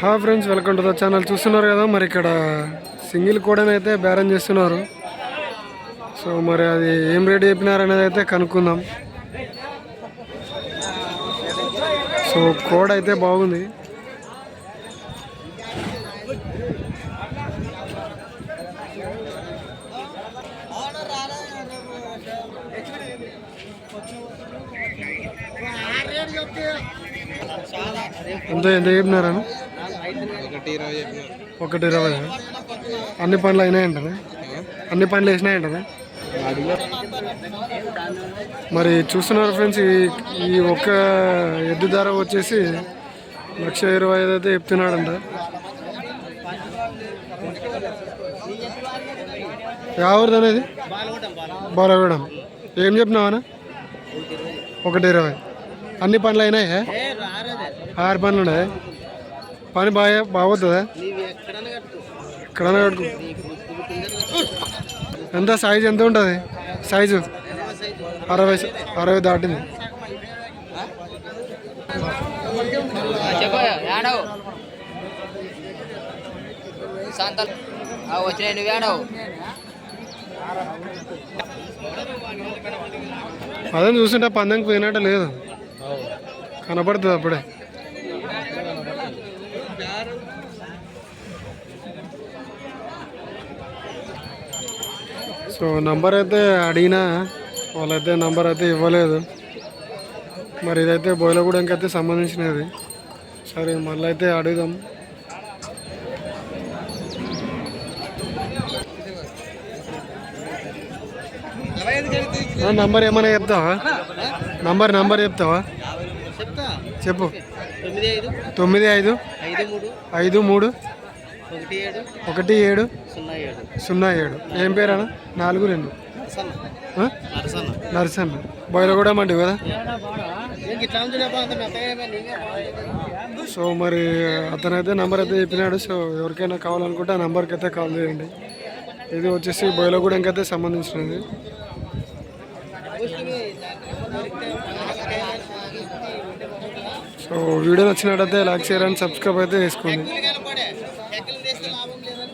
హా friends welcome to the channel. చూస్తున్నారు కదా మరి ఇక్కడ సింగిల్ కోడని అయితే బేరం చేస్తున్నారు. సో మరి అది ఏం రేట్ చెప్పినారనేది అయితే కనుక్కుందాం. సో కోడ్ అయితే బాగుంది. ఎంత ఎంత చెప్పినారని ఒకటి ఇరవై అన్ని పనులు అయినాయంటనే? అన్ని పనులు వేసినాయంటనే? మరి చూస్తున్నారు ఫ్రెండ్స్ ఈ ఈ ఒక్క ఎద్దు ధర వచ్చేసి లక్ష ఇరవై ఐదు అయితే చెప్తున్నాడంట. ఎవరిది అనేది? బాలగూడెం. ఏం చెప్పినావనా ఒకటి ఇరవై. అన్ని పనులు అయినాయా? ఆరు పనులు ఉన్నాయి పని బాగా బాగోతుందా ఎక్కడన్నా కట్టుకో. ఎంత సైజు ఎంత ఉంటుంది? సైజు? అరవై అరవై దాటింది. అదే చూస్తుంటే పందెంకి పోయినట్టు లేదు. కనపడుతుంది అప్పుడే. సో నంబర్ అయితే అడిగినా వాళ్ళైతే నంబర్ అయితే ఇవ్వలేదు. మరి ఇదైతే బోయలగూడెంకి అయితే సంబంధించినది. సరే మళ్ళీ అయితే అడుగుదాం నంబర్ ఏమైనా చెప్తావా? నంబర్ నంబర్ చెప్తావా? చెప్తా చెప్పు. తొమ్మిది ఐదు తొమ్మిది ఐదు. ఐదు మూడు. ఐదు మూడు. ఒకటి ఏడు సున్నా ఏడు. సున్నా ఏడు. ఏం పేరన్నా? నాలుగు రెండు. నరసన్న. బయలుగూడెం అంటివి కదా సో మరి అతనైతే నంబర్ అయితే చెప్పినాడు. సో ఎవరికైనా కావాలనుకుంటే ఆ నెంబర్కి అయితే కాల్ చేయండి. ఇది వచ్చేసి బయలుగూడెంకి అయితే సంబంధించినది. సో వీడియో నచ్చినట్టయితే లైక్ షేర్ అండ్ సబ్స్క్రైబ్ అయితే చేసుకోండి. లాభం లేదని